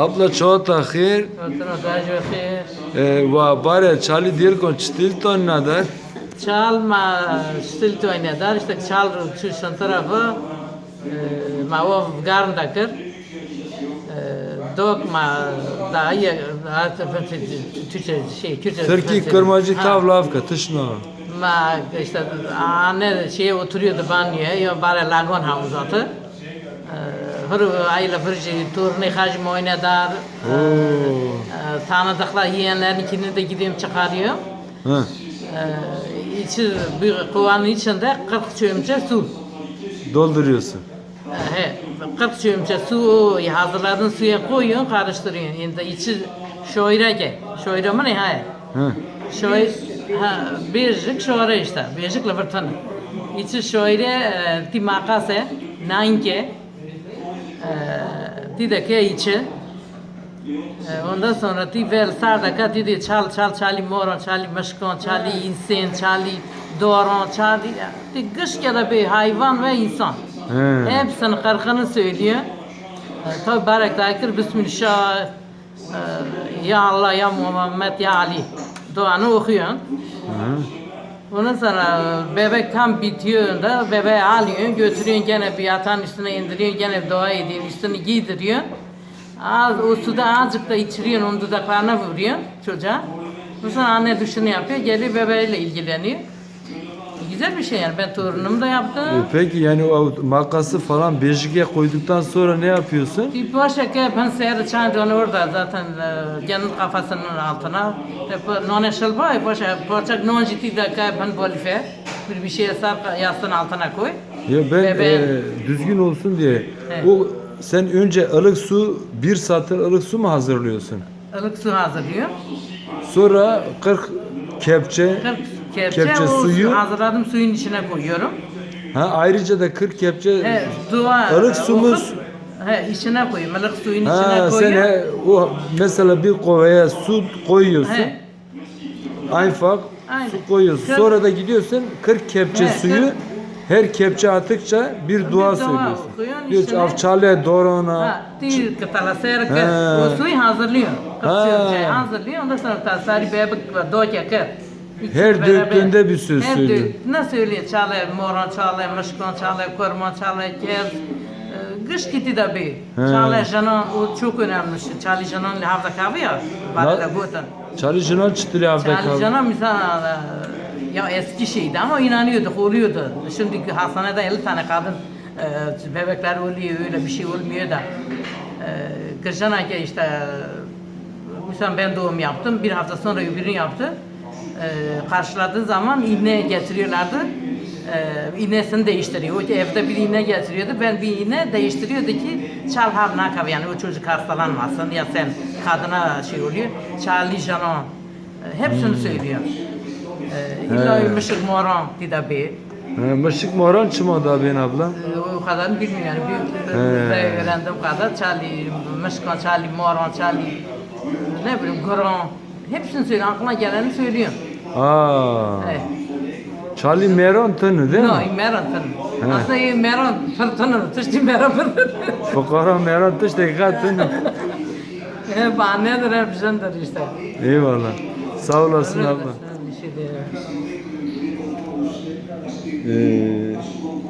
Abla çoğu tahir Otra dajo khair. ve bare çali dir kon çtil ton nadar. Çal ma stil to ine dar işte çal şu şan tarafı e, ma o garn dakır. Dok ma da artık Türkçe şey Kürtçe. Türkiye kırmacı tavla avka tışno. Ma işte anne şey oturuyordu banyoya ya bare lagon havuzatı. Hır ayla fırıcı turne hacım oynadar. Oo. Tanıdıklar yiyenlerinkini de gideyim çıkarıyorum. Ha. Ee, içi bir kovanın içinde 40 çömçe su. Dolduruyorsun. Ee, He, 40 çömçe su hazırladın suya koyuyorsun, karıştırıyorsun. Şimdi içi şoyra ke. Şoyra mı ne hayır? Ha. Şoy, ha, bircik şoyra işte, bircik lıvırtanı. İçi şoyra, e, ti makase, nanke, e, ti de ke içi. E, Ondan sonra ti vel sardaka ti de çal çal çali moron, çali maşkon, çali insan, çali doron, çali ti gış da bir hayvan ve insan. He. Hepsinin kırkını söylüyor. E, Tabi barek dakir Bismillah, e, ya Allah, ya Muhammed, ya Ali. Duanı okuyorsun. Ondan sonra bebek tam bitiyor da bebeği alıyorsun, götürüyorsun gene bir yatağın üstüne indiriyorsun, gene bir dua ediyorsun, üstünü giydiriyorsun. Az, o suda azıcık da içiriyorsun, onun dudaklarına vuruyorsun çocuğa. Ondan sonra anne duşunu yapıyor, geliyor bebeğiyle ilgileniyor. Güzel bir şey yani, ben torunumu da yaptım. E, Peki yani o makası falan bejike koyduktan sonra ne yapıyorsun? Bir başka ki ben seyir onu orada zaten e, kendi kafasının altına. None şılba, başka parçak non ciddi ki ben bolife. Bir bir şeye sar yastığın altına koy. Ya ben Bebeğin. e, düzgün olsun diye Evet. o sen önce ılık su bir satır ılık su mu hazırlıyorsun? ılık su hazırlıyor. Sonra 40 kepçe 40 kepçe, Kepçe o suyu. hazırladım suyun içine koyuyorum. ha ayrıca da 40 kepçe He, dua. Ilık su mu? okup, He, içine koyuyorum. Ilık suyun içine ha sen koyuyorum. he, o mesela bir kovaya su koyuyorsun. He. Ayfak Aynen. su koyuyorsun. Kırk- Sonra da gidiyorsun 40 kepçe He, suyu her kepçe attıkça bir dua dua söylüyorsun. Diyor içine- avçale dorona. Değil kıtala serke. He. O suyu hazırlıyor. Ha. Kıtıyor, hazırlıyor. Ondan sonra tasarı bebek var. Doke kır. Her döktüğünde bir söz Her söylüyor. dök- Ne söylüyor? Çalay, moron çalay, mışkon çalay, korman çalay, kez. Kış gitti de bir. Çalay janon, o çok önemli. Çalay janon havda kahve ya. Bana da butan. Çalışılan çıtırı hafta Çalay kaldı. janon misal ya eski şeydi ama inanıyorduk, oluyordu. Şimdi hastanede 50 tane kadın e, bebekler oluyor, öyle bir şey olmuyor da. E, Kırşan Ayke işte Mesela ben doğum yaptım. Bir hafta sonra öbürünü yaptı. Ee, karşıladığı zaman iğne getiriyorlardı. Ee, iğnesini değiştiriyor. O evde bir iğne getiriyordu. Ben bir iğne değiştiriyordu ki çal har nakav yani o çocuk hastalanmasın ya sen kadına şey oluyor. Charlie Janon. Ee, hepsini söylüyor. Ee, illa mışık moron didabi. He, Mışık moran çımadı abi abla. Ee, o kadarını bilmiyorum. Yani bir, bir öğrendiğim kadar Charlie, mışkan Charlie, moron Charlie, ne bileyim, gron. Hepsini söylüyor. Aklına geleni söylüyor. Aa. Evet. Charlie Meron tanı değil No, mi? i meron tan. Aslında meron fırtını, tıştı meron. Fukara Meron tış dakika tanı. He, bahanedir hep bizdendir işte. Eyvallah. Sağ olasın abla. bir şey değil. Ee,